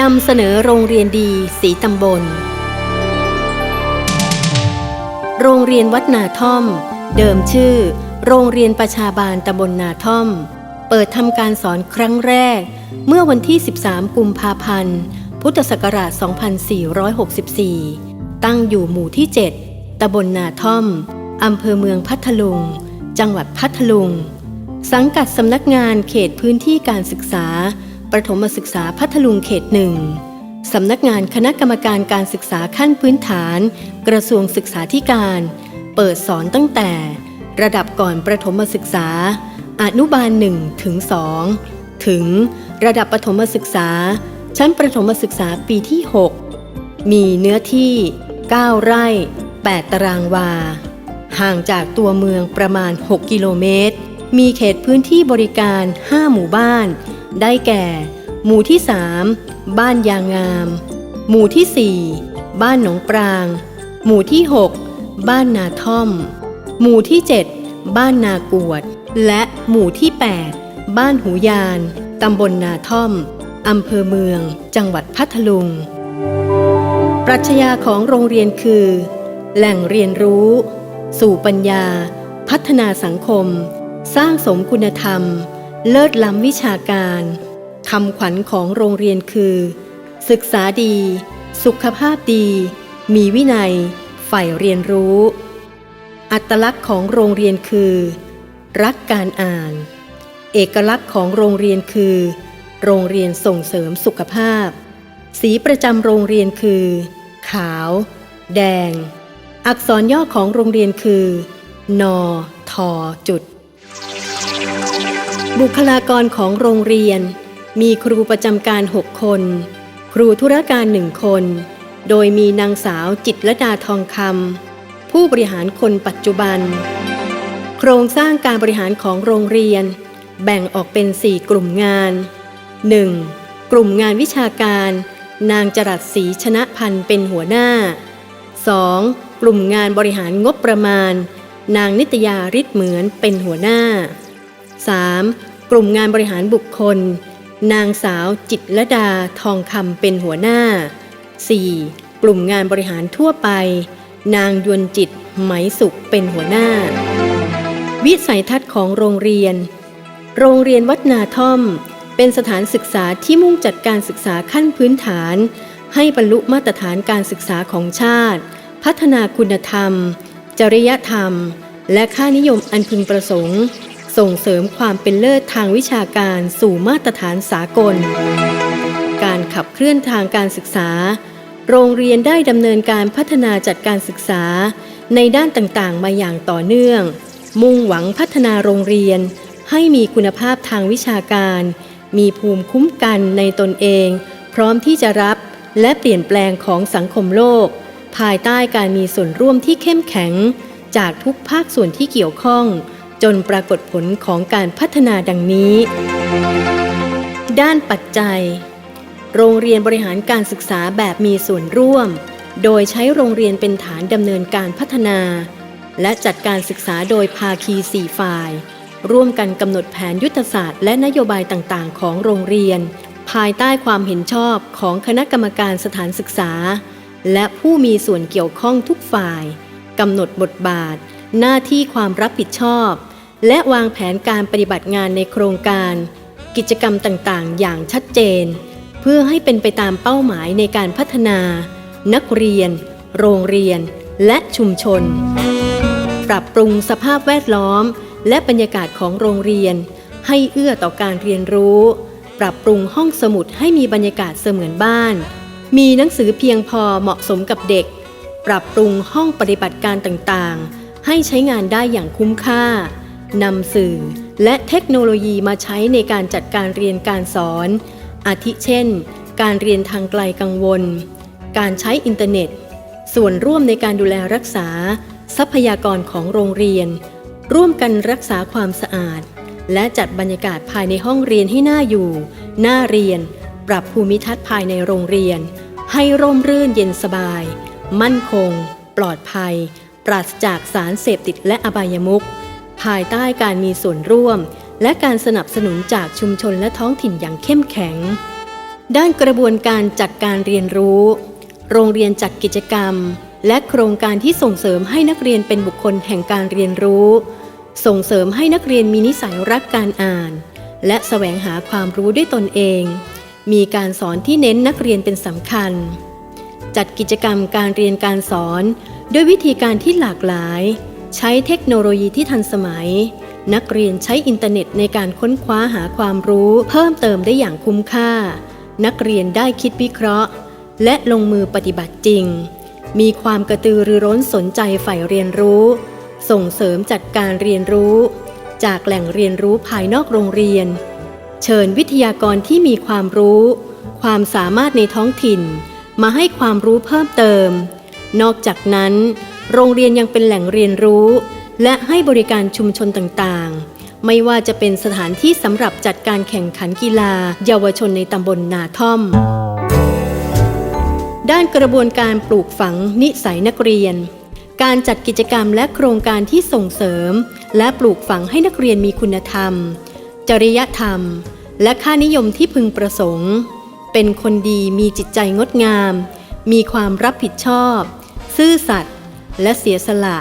นำเสนอโรงเรียนดีสีตำบล โรงเรียนวัดนาท่อม เดิมชื่อ โรงเรียนประชาบาลตำบลนาท่อม เปิดทำการสอนครั้งแรก เมื่อวันที่ 13 กุมภาพันธ์ พุทธศักราช 2464 ตั้งอยู่หมู่ที่ 7ตำบลนาท่อมอำเภอเมืองพัทลุง จังหวัดพัทลุง สังกัดสำนักงานเขตพื้นที่การศึกษา ประถมศึกษาพัทลุงเขตหนึ่งสำนักงานคณะกรรมการการศึกษาขั้นพื้นฐาน กระทรวงศึกษาธิการ เปิดสอนตั้งแต่ ระดับก่อนประถมศึกษา อนุบาล1ถึง2ถึงระดับประถมศึกษา ชั้นประถมศึกษาปีที่ 6 มีเนื้อที่ 9 ไร่ 8 ตารางวา ห่างจากตัวเมืองประมาณ 6 กิโลเมตร มีเขตพื้นที่บริการ 5 หมู่บ้าน ได้แก่ หมู่ที่ 3 บ้านยางงาม หมู่ที่ 4 บ้านหนองปราง หมู่ที่ 6 บ้านนาท่อม หมู่ที่ 7 บ้านนากวด และหมู่ที่ 8 บ้านหูยาน ตำบลนาท่อม อำเภอเมือง จังหวัดพัทลุง ปรัชญาของโรงเรียนคือ แหล่งเรียนรู้ สู่ปัญญา พัฒนาสังคม สร้างสมคุณธรรม เลิศล้ำวิชาการคำขวัญของโรงเรียนคือ ศึกษาดี สุขภาพดี มีวินัย ใฝ่เรียนรู้ อัตลักษณ์ของโรงเรียนคือ รักการอ่าน เอกลักษณ์ของโรงเรียนคือ โรงเรียนส่งเสริมสุขภาพ สีประจำโรงเรียนคือ ขาว แดง อักษรย่อของโรงเรียนคือ นอทอจุด บุคลากรของโรงเรียน มีครูประจำการ 6 คน ครูธุรการหนึ่งคน โดยมีนางสาวจิตรดาทองคำผู้บริหารคนปัจจุบัน โครงสร้างการบริหารของโรงเรียน แบ่งออกเป็น 4 กลุ่มงาน 1. กลุ่มงานวิชาการ นางจรัสศรีชนะพันธ์เป็นหัวหน้า 2. กลุ่มงานบริหารงบประมาณ นางนิตยาฤทธิ์เหมือนเป็นหัวหน้า 3. กลุ่มงานบริหารบุคคล นางสาวจิตรดาทองคำเป็นหัวหน้า 4. กลุ่มงานบริหารทั่วไป นางยวนจิตไหมสุขเป็นหัวหน้า วิสัยทัศน์ของโรงเรียน โรงเรียนวัดนาท่อม เป็นสถานศึกษาที่มุ่งจัดการศึกษาขั้นพื้นฐาน ให้บรรลุมาตรฐานการศึกษาของชาติ พัฒนาคุณธรรม จริยธรรม และค่านิยมอันพึงประสงค์ ส่งเสริมความเป็นเลิศทางวิชาการสู่มาตรฐานสากล การขับเคลื่อนทางการศึกษา โรงเรียนได้ดำเนินการพัฒนาจัดการศึกษา ในด้านต่างๆ มาอย่างต่อเนื่อง มุ่งหวังพัฒนาโรงเรียน ให้มีคุณภาพทางวิชาการ มีภูมิคุ้มกันในตนเอง พร้อมที่จะรับและเปลี่ยนแปลงของสังคมโลก ภายใต้การมีส่วนร่วมที่เข้มแข็ง จากทุกภาคส่วนที่เกี่ยวข้อง จนปรากฏผลของการพัฒนาดังนี้ ด้านปัจจัย โรงเรียนบริหารการศึกษาแบบมีส่วนร่วม โดยใช้โรงเรียนเป็นฐานดำเนินการพัฒนา และจัดการศึกษาโดยภาคีสี่ฝ่าย ร่วมกันกำหนดแผนยุทธศาสตร์และนโยบายต่างๆ ของโรงเรียน ภายใต้ความเห็นชอบของคณะกรรมการสถานศึกษา และผู้มีส่วนเกี่ยวข้องทุกฝ่ายกำหนดบทบาท หน้าที่ความรับผิดชอบ และวางแผนการปฏิบัติงานในโครงการ กิจกรรมต่างๆ อย่างชัดเจน เพื่อให้เป็นไปตามเป้าหมายในการพัฒนา นักเรียน โรงเรียน และชุมชน ปรับปรุงสภาพแวดล้อม และบรรยากาศของโรงเรียน ให้เอื้อต่อการเรียนรู้ ปรับปรุงห้องสมุดให้มีบรรยากาศเสมือนบ้าน มีหนังสือเพียงพอเหมาะสมกับเด็ก ปรับปรุงห้องปฏิบัติการต่างๆ ให้ใช้งานได้อย่างคุ้มค่า นำสื่อและเทคโนโลยีมาใช้ในการจัดการเรียนการสอน อาทิเช่น การเรียนทางไกลกังวล การใช้อินเทอร์เน็ต ส่วนร่วมในการดูแลรักษา ทรัพยากรของโรงเรียน ร่วมกันรักษาความสะอาด และจัดบรรยากาศภายในห้องเรียนให้น่าอยู่ น่าเรียน ปรับภูมิทัศน์ภายในโรงเรียน ให้ร่มรื่นเย็นสบาย มั่นคง ปลอดภัย ปราศจากสารเสพติดและอบายมุข ภายใต้การมีส่วนร่วม และการสนับสนุนจากชุมชนและท้องถิ่นอย่างเข้มแข็ง ด้านกระบวนการจัดการเรียนรู้ โรงเรียนจัดกิจกรรม และโครงการที่ส่งเสริมให้นักเรียนเป็นบุคคลแห่งการเรียนรู้ ส่งเสริมให้นักเรียนมีนิสัยรักการอ่าน และแสวงหาความรู้ด้วยตนเอง มีการสอนที่เน้นนักเรียนเป็นสำคัญ จัดกิจกรรมการเรียนการสอน ด้วยวิธีการที่หลากหลาย ใช้เทคโนโลยีที่ทันสมัย นักเรียนใช้อินเทอร์เน็ตในการค้นคว้าหาความรู้ เพิ่มเติมได้อย่างคุ้มค่า นักเรียนได้คิดวิเคราะห์ และลงมือปฏิบัติจริง มีความกระตือรือร้นสนใจใฝ่เรียนรู้ ส่งเสริมจัดการเรียนรู้ จากแหล่งเรียนรู้ภายนอกโรงเรียน เชิญวิทยากรที่มีความรู้ ความสามารถในท้องถิ่น มาให้ความรู้เพิ่มเติม นอกจากนั้น โรงเรียนยังเป็นแหล่งเรียนรู้ และให้บริการชุมชนต่างๆ ไม่ว่าจะเป็นสถานที่สำหรับจัดการแข่งขันกีฬา เยาวชนในตำบลนาท่อม ด้านกระบวนการปลูกฝังนิสัยนักเรียน การจัดกิจกรรมและโครงการที่ส่งเสริม และปลูกฝังให้นักเรียนมีคุณธรรม จริยธรรม และค่านิยมที่พึงประสงค์ เป็นคนดีมีจิตใจงดงาม มีความรับผิดชอบ ซื่อสัตย์ และเสียสละ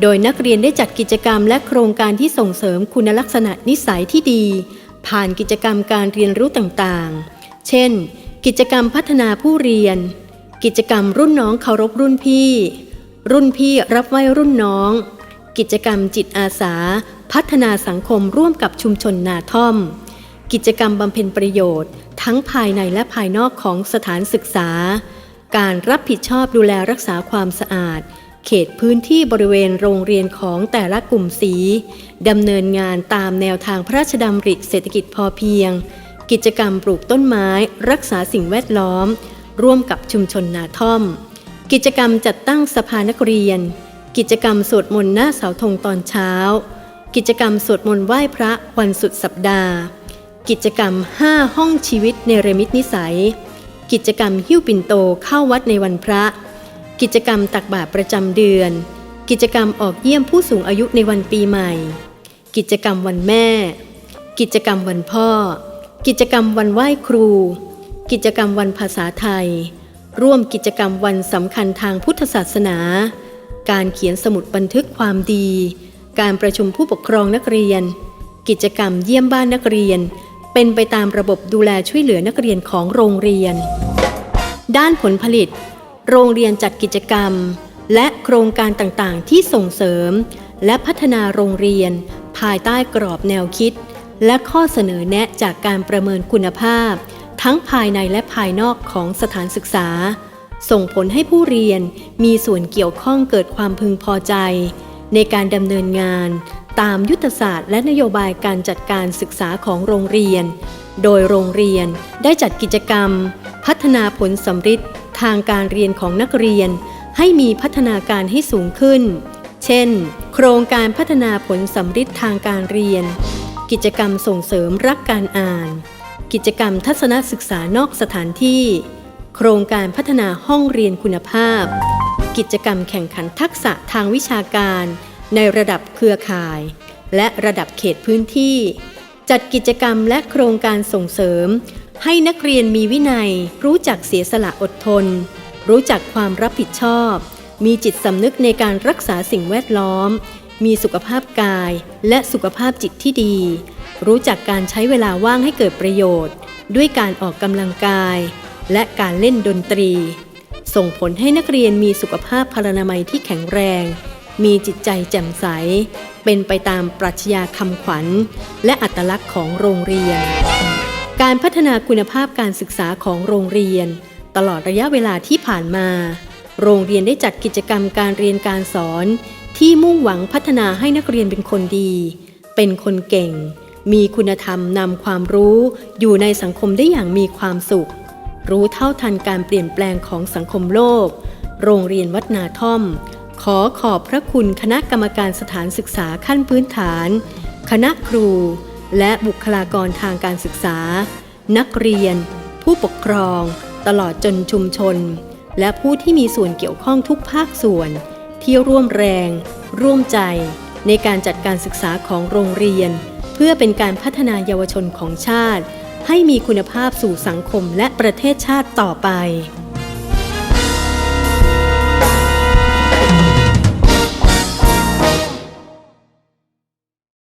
โดยนักเรียนได้จัดกิจกรรมและโครงการที่ส่งเสริมคุณลักษณะนิสัยที่ดี ผ่านกิจกรรมการเรียนรู้ต่างๆ เช่น กิจกรรมพัฒนาผู้เรียน กิจกรรมรุ่นน้องเคารพรุ่นพี่ รุ่นพี่รับไหว้รุ่นน้อง กิจกรรมจิตอาสา พัฒนาสังคมร่วมกับชุมชนนาท่อม กิจกรรมบำเพ็ญประโยชน์ ทั้งภายในและภายนอกของสถานศึกษา การรับผิดชอบดูแลรักษาความสะอาด เขตพื้นที่บริเวณโรงเรียนของแต่ละกลุ่มสีดำเนินงานตามแนวทางพระราชดำริเศรษฐกิจพอเพียง กิจกรรมปลูกต้นไม้ รักษาสิ่งแวดล้อม ร่วมกับชุมชนนาท่อม กิจกรรมจัดตั้งสภานักเรียน กิจกรรมสวดมนต์หน้าเสาธงตอนเช้า กิจกรรมสวดมนต์ไหว้พระวันสุดสัปดาห์ กิจกรรม 5 ห้องชีวิตในเรมิตนิสัย กิจกรรมหิ้วปิ่นโตเข้าวัดในวันพระ กิจกรรมตักบาตรประจำเดือน กิจกรรมออกเยี่ยมผู้สูงอายุในวันปีใหม่ กิจกรรมวันแม่ กิจกรรมวันพ่อ กิจกรรมวันไหว้ครู กิจกรรมวันภาษาไทย ร่วมกิจกรรมวันสำคัญทางพุทธศาสนา การเขียนสมุดบันทึกความดี การประชุมผู้ปกครองนักเรียน กิจกรรมเยี่ยมบ้านนักเรียน เป็นไปตามระบบดูแลช่วยเหลือนักเรียนของโรงเรียน ด้านผลผลิต โรงเรียนจัดกิจกรรม และโครงการต่างๆ ที่ส่งเสริม และพัฒนาโรงเรียน ภายใต้กรอบแนวคิด และข้อเสนอแนะจากการประเมินคุณภาพ ทั้งภายในและภายนอกของสถานศึกษา ส่งผลให้ผู้เรียนมีส่วนเกี่ยวข้องเกิดความพึงพอใจ ในการดำเนินงาน ตามยุทธศาสตร์ และนโยบายการจัดการศึกษาของโรงเรียน โดยโรงเรียนได้จัดกิจกรรม พัฒนาผลสำฤทธิ์ ทางการเรียนของนักเรียนให้มีพัฒนาการให้สูงขึ้น เช่น โครงการพัฒนาผลสำฤทธิ์ทางการเรียน กิจกรรมส่งเสริมรักการอ่าน กิจกรรมทัศนศึกษานอกสถานที่ โครงการพัฒนาห้องเรียนคุณภาพ กิจกรรมแข่งขันทักษะทางวิชาการ ในระดับเครือข่าย และระดับเขตพื้นที่ จัดกิจกรรมและโครงการส่งเสริม ให้นักเรียนมีวินัย รู้จักเสียสละอดทน รู้จักความรับผิดชอบ มีจิตสำนึกในการรักษาสิ่งแวดล้อม มีสุขภาพกายและสุขภาพจิตที่ดี รู้จักการใช้เวลาว่างให้เกิดประโยชน์ ด้วยการออกกำลังกาย และการเล่นดนตรี ส่งผลให้นักเรียนมีสุขภาพพลานามัยที่แข็งแรง มีจิตใจแจ่มใส เป็นไปตามปรัชญาคำขวัญ และอัตลักษณ์ของโรงเรียน การพัฒนาคุณภาพการศึกษาของโรงเรียน ตลอดระยะเวลาที่ผ่านมา โรงเรียนได้จัดกิจกรรมการเรียนการสอน ที่มุ่งหวังพัฒนาให้นักเรียนเป็นคนดี เป็นคนเก่ง มีคุณธรรมนำความรู้อยู่ในสังคมได้อย่างมีความสุข รู้เท่าทันการเปลี่ยนแปลงของสังคมโลก โรงเรียนวัดนาท่อม ขอขอบพระคุณคณะกรรมการสถานศึกษาขั้นพื้นฐาน คณะครู และบุคลากรทางการศึกษา นักเรียน ผู้ปกครอง ตลอดจนชุมชน และผู้ที่มีส่วนเกี่ยวข้องทุกภาคส่วน ที่ร่วมแรง ร่วมใจ ในการจัดการศึกษาของโรงเรียน เพื่อเป็นการพัฒนาเยาวชนของชาติ ให้มีคุณภาพสู่สังคมและประเทศชาติต่อไป